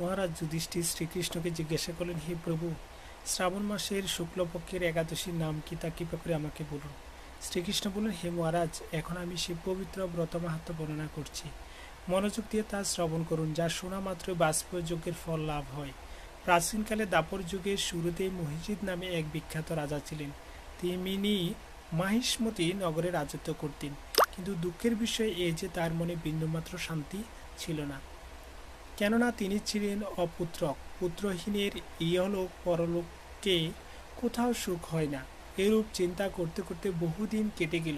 মহারাজ যুধিষ্ঠির শ্রীকৃষ্ণকে জিজ্ঞাসা করলেন, হে প্রভু, শ্রাবণ মাসের শুক্লপক্ষের একাদশীর নাম কি তা কৃপা করে আমাকে বলুন। শ্রীকৃষ্ণ বললেন, হে মহারাজ, এখন আমি শিব পবিত্র ব্রত মাহাত্ম বর্ণনা করছি। মনোযোগ দিয়ে তা শ্রবণ করুন, যা শোনা মাত্র বাষ্প যজ্ঞের ফল লাভ হয়। প্রাচীনকালে দাপর যুগের শুরুতে মহিজিদ নামে এক বিখ্যাত রাজা ছিলেন। তিনি মাহিষ্মতি নগরে রাজত্ব করতেন। কিন্তু দুঃখের বিষয় এই যে তার মনে বিন্দুমাত্র শান্তি ছিল না। কেননা তিনি ছিলেন অপুত্রক পুত্রহীনের ইহলোক পরলোককে কোথাও সুখ হয় না। এরূপ চিন্তা করতে করতে বহুদিন কেটে গেল।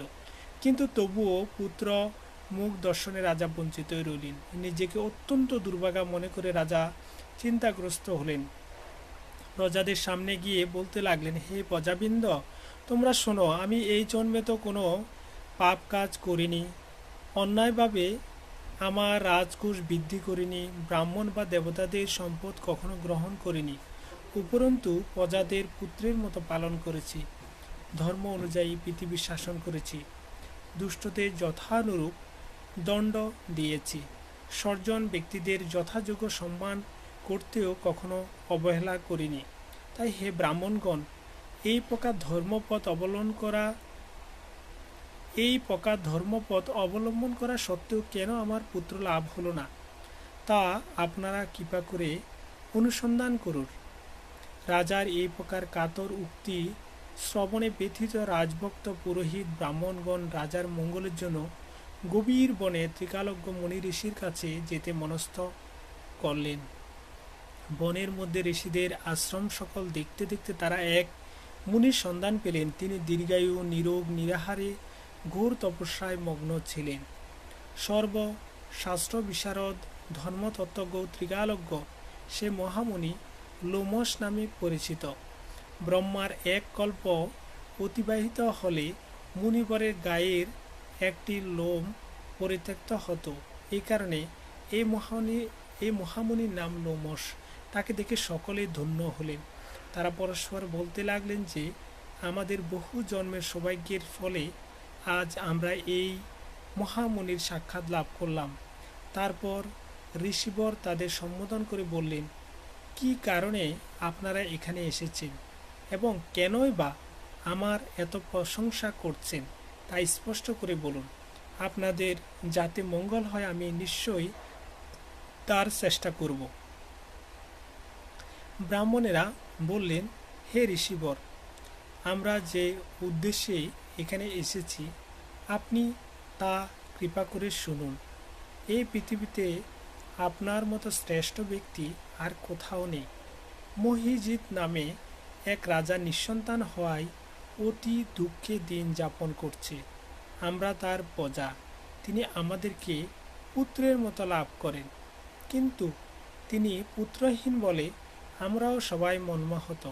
কিন্তু তবুও পুত্র মুখ দর্শনে রাজা বঞ্চিত রইলেন। নিজেকে অত্যন্ত দুর্ভাগা মনে করে রাজা চিন্তাগ্রস্ত হলেন। প্রজাদের সামনে গিয়ে বলতে লাগলেন, হে প্রজাবৃন্দ, তোমরা শোনো, আমি এই জন্মে তো কোনো পাপ কাজ করিনি। অন্যায়ভাবে আমার রাজকোষ বৃদ্ধি করিনি, ব্রাহ্মণ বা দেবতাদের সম্পদ কখনো গ্রহণ করিনি, উপরন্তু প্রজাদের পুত্রের মতো পালন করেছি, ধর্ম অনুযায়ী পৃথিবী শাসন করেছি, দুষ্টদের যথানুরূপ দণ্ড দিয়েছি সর্জন ব্যক্তিদের যথাযোগ্য সম্মান করতেও কখনো অবহেলা করিনি। তাই হে ব্রাহ্মণগণ, এই প্রকার ধর্মপথ অবলম্বন করা এই প্রকার ধর্মপথ অবলম্বন করা সত্ত্বেও কেন আমার পুত্র লাভ হলো না? তা আপনারা কৃপা করে অনুসন্ধান করুন। রাজার এই প্রকার কাতর উক্তি শ্রবণে ব্যথিত রাজভক্ত পুরোহিত ব্রাহ্মণগণ রাজার মঙ্গলের জন্য গভীর বনে ত্রিকালজ্ঞ মণি ঋষির কাছে যেতে মনস্থ করলেন। বনের মধ্যে ঋষিদের আশ্রম সকল দেখতে দেখতে তারা এক মুনির সন্ধান পেলেন। তিনি দীর্ঘায়ু, নিরোগ, নিরাহারে ঘোর তপস্যায় মগ্ন ছিলেন। সর্ব শাস্ত্র বিশারদ ধর্মতত্ত্বজ্ঞ ত্রিকালজ্ঞ সে মহামুনি লোমস নামে পরিচিত। ব্রহ্মার এক কল্প অতিবাহিত হলে মুনিবরের গায়ের একটি লোম পরিত্যক্ত হতো। এই কারণে এই মহামুনি, এই মহামুনির নাম লোমস। তাকে দেখে সকলে ধন্য হলেন। তারা পরস্পর বলতে লাগলেন যে, আমাদের বহু জন্মের সৌভাগ্যের ফলে আজ আমরা এই মহামুনির সাক্ষাৎ লাভ করলাম। তারপর ঋষিবর তাদের সম্বোধন করে বললেন, কি কারণে আপনারা এখানে এসেছেন এবং কেনই বা আমার এত প্রশংসা করছেন? তা স্পষ্ট করে বলুন। আপনাদের যাতে মঙ্গল হয়, আমি নিশ্চয়ই তার চেষ্টা করব। ব্রাহ্মণেরা বললেন, হে ঋষিবর, আমরা যে উদ্দেশ্যে এখানে এসেছি। আপনি তা কৃপা করে শুনুন। এই পৃথিবীতে আপনার মতো শ্রেষ্ঠ ব্যক্তি আর কোথাও নেই। মহিজিৎ নামে এক রাজা নিঃসন্তান হওয়ায় অতি দুঃখে দিন যাপন করছে। আমরা তার প্রজা। তিনি আমাদেরকে পুত্রের মতো লাভ করেন। কিন্তু তিনি পুত্রহীন বলে আমরাও সবাই মনমাহত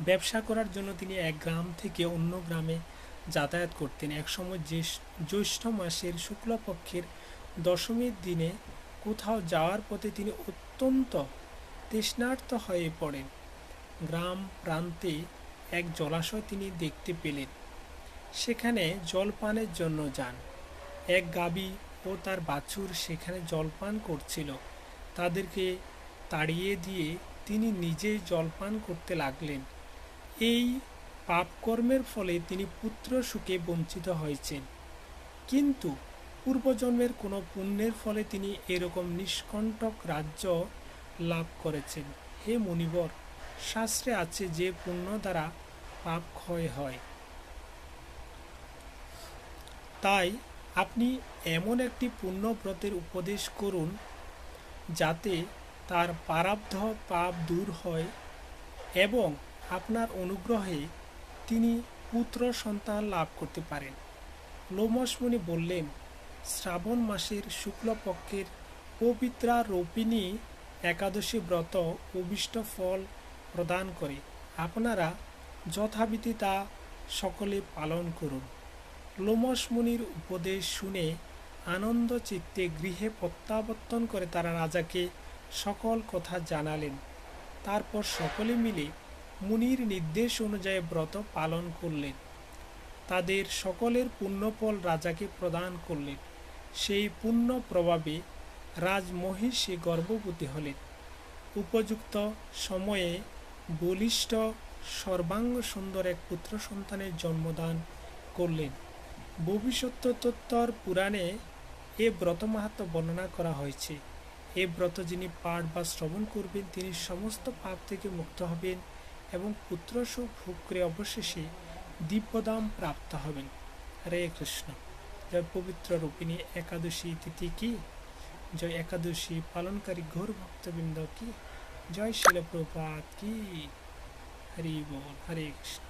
ব্যবসা করার জন্য তিনি এক গ্রাম থেকে অন্য গ্রামে যাতায়াত করতেন। একসময় জ্যৈষ্ঠ মাসের শুক্লপক্ষের দশমীর দিনে কোথাও যাওয়ার পথে তিনি অত্যন্ত তৃষ্ণার্ত হয়ে পড়েন। গ্রাম প্রান্তে এক জলাশয় তিনি দেখতে পেলেন। সেখানে জলপানের জন্য যান। এক গাবি ও তার বাছুর সেখানে জলপান করছিল। তাদেরকে তাড়িয়ে দিয়ে তিনি নিজেই জলপান করতে লাগলেন। এই পাপকর্মের ফলে তিনি পুত্র সুখে বঞ্চিত হয়েছেন। কিন্তু পূর্বজন্মের কোনো পুণ্যের ফলে তিনি এরকম নিষ্কণ্টক রাজ্য লাভ করেছেন। হে মুনিবর, শাস্ত্রে আছে যে পুণ্য দ্বারা পাপ ক্ষয় হয়। তাই আপনি এমন একটি পুণ্যব্রতের উপদেশ করুন, যাতে তার পারাব্ধ পাপ দূর হয় এবং আপনার অনুগ্রহে তিনি পুত্র সন্তান লাভ করতে পারেন। লোমসমণি বললেন, শ্রাবণ মাসের শুক্লপক্ষের পবিত্রা রোপিণী একাদশী ব্রত অভিষ্ট ফল প্রদান করে। আপনারা যথাবিধি তা সকলে পালন করুন। লোমস মুনির উপদেশ শুনে আনন্দ চিত্তে গৃহে প্রত্যাবর্তন করে তারা রাজাকে সকল কথা জানালেন। তারপর সকলে মিলে মুনির নির্দেশ অনুযায়ী ব্রত পালন করলেন। তাদের সকলের পুণ্যফল রাজাকে প্রদান করলেন। সেই পুণ্য প্রভাবে রাজমহিষী গর্ভবতী হলেন। উপযুক্ত সময়ে বলিষ্ঠ সর্বাঙ্গ সুন্দর এক পুত্র সন্তানের জন্মদান করলেন। ভবিষ্যত্তর পুরাণে এ ব্রত মাহাত্ম বর্ণনা করা হয়েছে। এ ব্রত যিনি পাঠ বা শ্রবণ করবেন, তিনি সমস্ত পাপ থেকে মুক্ত হবেন। এবং পুত্র সুখ ভোগ করে অবশেষে দিব্যদাম প্রাপ্ত হবেন। হরে কৃষ্ণ। জয় পবিত্র রূপিণী একাদশী তিথি কি? জয় একাদশী পালনকারী ঘোর ভক্তবৃন্দ কি? জয় শিলপ্রপাত কি? হরি বল। হরে কৃষ্ণ।